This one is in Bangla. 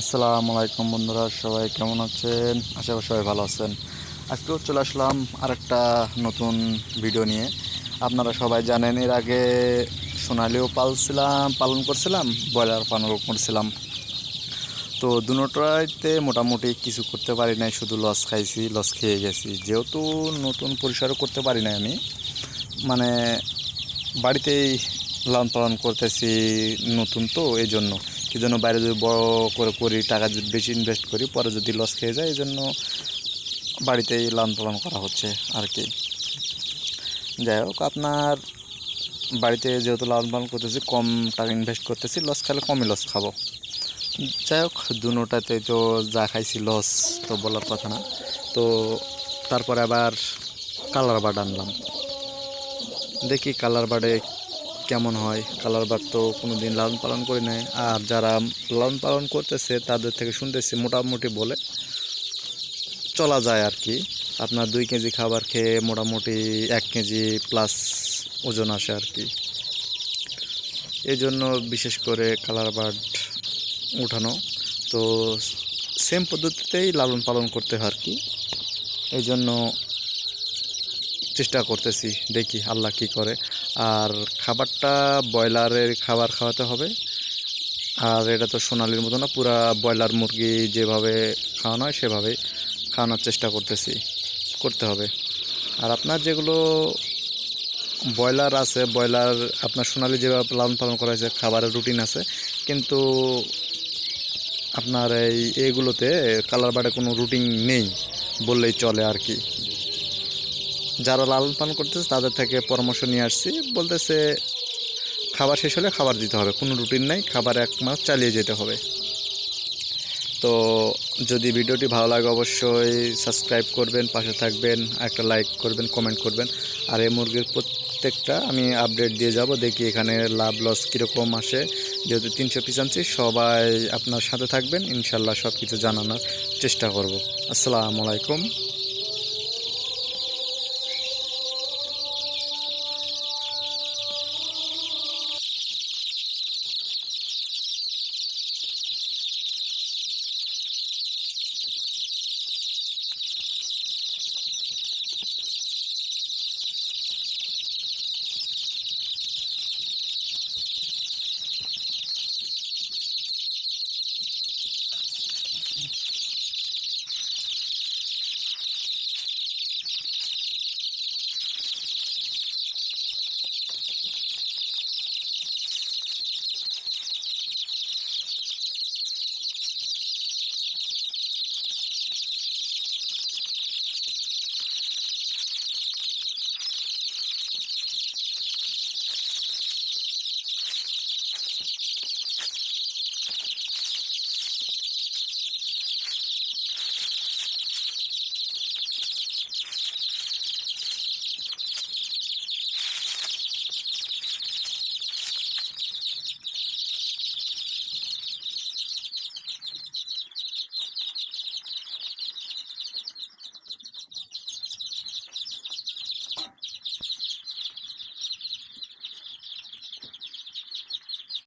আসসালামু আলাইকুম বন্ধুরা, সবাই কেমন আছেন? আশা করি সবাই ভালো আছেন। আজকেও চলে আসলাম আরেকটা নতুন ভিডিও নিয়ে। আপনারা সবাই জানেন, এর আগে সোনালিও পালছিলাম পালন করছিলাম, ব্রয়লার পালন করছিলাম। তো দুটোটাইতে মোটামুটি কিছু করতে পারি নাই, শুধু লস খাইছি লস খেয়ে গেছি। যেহেতু নতুন পরিসরও করতে পারি নাই আমি মানে বাড়িতেই লালন পালন করতেছি নতুন তো এই জন্য কি জন্য বাইরে যদি বড় করে করি, টাকা যদি বেশি ইনভেস্ট করি, পরে যদি লস খেয়ে যায় এই জন্য বাড়িতেই লালন পালন করা হচ্ছে আর কি যাই হোক, আপনার বাড়িতে যেহেতু লালন পালন করতেছি, কম টাকা ইনভেস্ট করতেছি লস খেলে কমই লস খাব। যাই হোক দুটাতে তো যা খাইছি লস তো বলার কথা না। তো তারপরে আবার কালার বার্ড আনলাম। দেখি কালার বার্ডে কেমন হয়, কালার বার্ড তো কোনো দিন লালন পালন করি নাই। আর যারা লালন পালন করতেছে, তাদের থেকে শুনতেছি, মোটামুটি বলে চলা যায় আর কি। আপনার দুই কেজি খাবার খেয়ে মোটামুটি এক কেজি প্লাস ওজন আসে আর কি। এই জন্য বিশেষ করে কালার বার্ড উঠানো। তো সেম পদ্ধতিতেই লালন পালন করতে হয় আর কি। এই জন্য চেষ্টা করতেছি, দেখি আল্লাহ কি করে। আর খাবারটা ব্রয়লারের খাবার খাওয়াতে হবে। আর এটা তো সোনালির মতো না, পুরা ব্রয়লার মুরগি যেভাবে খাওয়ানো হয় সেভাবেই খাওয়ানোর চেষ্টা করতেছি, করতে হবে। আর আপনার যেগুলো ব্রয়লার আছে, ব্রয়লার আপনার সোনালি যেভাবে লালন পালন করা হয়েছে, খাবারের রুটিন আছে, কিন্তু আপনার এই এগুলোতে কালার বাড়ে কোনো রুটিন নেই বললেই চলে আর কি। যারা লালন পালন করতেছে, তাদের থেকে পরামর্শ নিয়ে আসছি। বলতেছে, খাবার শেষ হলে খাবার দিতে হবে, কোনো রুটিন নাই, খাবার এক মাস চালিয়ে যেতে হবে। তো যদি ভিডিওটি ভালো লাগে, অবশ্যই সাবস্ক্রাইব করবেন, পাশে থাকবেন, একটা লাইক করবেন, কমেন্ট করবেন। আর এই মুরগির প্রত্যেকটা আমি আপডেট দিয়ে যাব, দেখি এখানে লাভ লস কীরকম আসে। যেহেতু তিনশো পিস আনছি, সবাই আপনার সাথে থাকবেন, ইনশাল্লাহ সব কিছু জানানোর চেষ্টা করব। আসসালামু আলাইকুম।